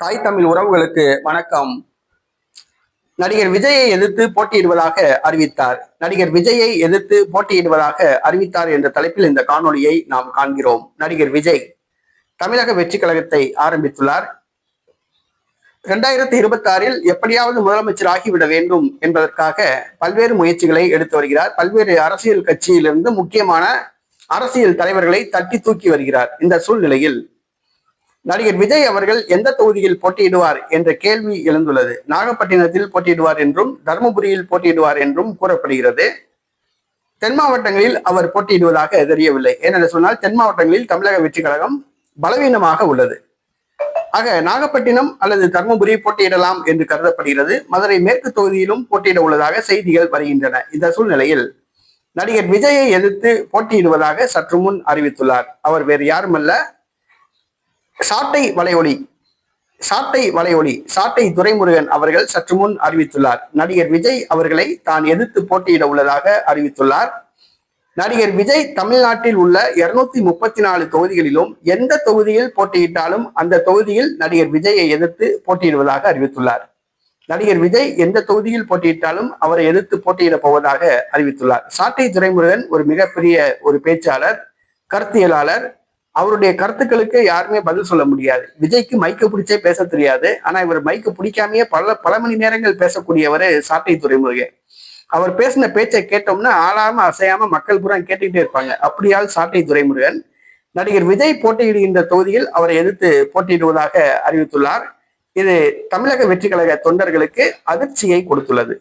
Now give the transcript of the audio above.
தாய் தமிழ் உறவுகளுக்கு வணக்கம். நடிகர் விஜயை எதிர்த்து போட்டியிடுவதாக அறிவித்தார். நடிகர் விஜயை எதிர்த்து போட்டியிடுவதாக அறிவித்தார் என்ற தலைப்பில் இந்த காணொளியை நாம் காண்கிறோம். நடிகர் விஜய் தமிழக வெற்றி கழகத்தை ஆரம்பித்துள்ளார். இரண்டாயிரத்தி இருபத்தி ஆறில் எப்படியாவது முதலமைச்சர் ஆகிவிட வேண்டும் என்பதற்காக பல்வேறு முயற்சிகளை எடுத்து வருகிறார். பல்வேறு அரசியல் கட்சியிலிருந்து முக்கியமான அரசியல் தலைவர்களை தட்டி தூக்கி வருகிறார். இந்த சூழ்நிலையில் நடிகர் விஜய் அவர்கள் எந்த தொகுதியில் போட்டியிடுவார் என்ற கேள்வி எழுந்துள்ளது. நாகப்பட்டினத்தில் போட்டியிடுவார் என்றும் தருமபுரியில் போட்டியிடுவார் என்றும் கூறப்படுகிறது. தென் மாவட்டங்களில் அவர் போட்டியிடுவதாக தெரியவில்லை. ஏனென்று சொன்னால் தென் மாவட்டங்களில் தமிழக வெற்றி கழகம் பலவீனமாக உள்ளது. ஆக நாகப்பட்டினம் அல்லது தருமபுரி போட்டியிடலாம் என்று கருதப்படுகிறது. மதுரை மேற்கு தொகுதியிலும் போட்டியிட உள்ளதாக செய்திகள் வருகின்றன. இந்த சூழ்நிலையில் நடிகர் விஜயை எதிர்த்து போட்டியிடுவதாக சற்று முன் அறிவித்துள்ளார். அவர் வேறு யாருமல்ல சாட்டை வலையொலி சாட்டை வலையொலி சாட்டை துரைமுருகன் அவர்கள் சற்று முன் அறிவித்துள்ளார். நடிகர் விஜய் அவர்களை தான் எதிர்த்து போட்டியிட உள்ளதாக அறிவித்துள்ளார். நடிகர் விஜய் தமிழ்நாட்டில் உள்ள இருநூத்தி முப்பத்தி நாலு தொகுதிகளிலும் எந்த தொகுதியில் போட்டியிட்டாலும் அந்த தொகுதியில் நடிகர் விஜயை எதிர்த்து போட்டியிடுவதாக அறிவித்துள்ளார். நடிகர் விஜய் எந்த தொகுதியில் போட்டியிட்டாலும் அவரை எதிர்த்து போட்டியிட போவதாக அறிவித்துள்ளார். சாட்டை துரைமுருகன் ஒரு மிகப்பெரிய ஒரு பேச்சாளர் கருத்தியலாளர் அவருடைய கருத்துக்களுக்கு யாருமே பதில் சொல்ல முடியாது. விஜய்க்கு மைக்க பிடிச்சே பேச தெரியாது. ஆனா இவர் மைக்கு பிடிக்காமயே பல பல மணி நேரங்கள் பேசக்கூடியவர் சாட்டை துறைமுருகன். அவர் பேசின பேச்சை கேட்டோம்னா ஆளாம அசையாம மக்கள் புறம் கேட்டுக்கிட்டே இருப்பாங்க. அப்படியால் சாட்டை துரைமுருகன் நடிகர் விஜய் போட்டியிடுகின்ற தொகுதியில் அவரை எதிர்த்து போட்டியிடுவதாக அறிவித்துள்ளார். இது தமிழக வெற்றி கழக தொண்டர்களுக்கு அதிர்ச்சியை கொடுத்துள்ளது.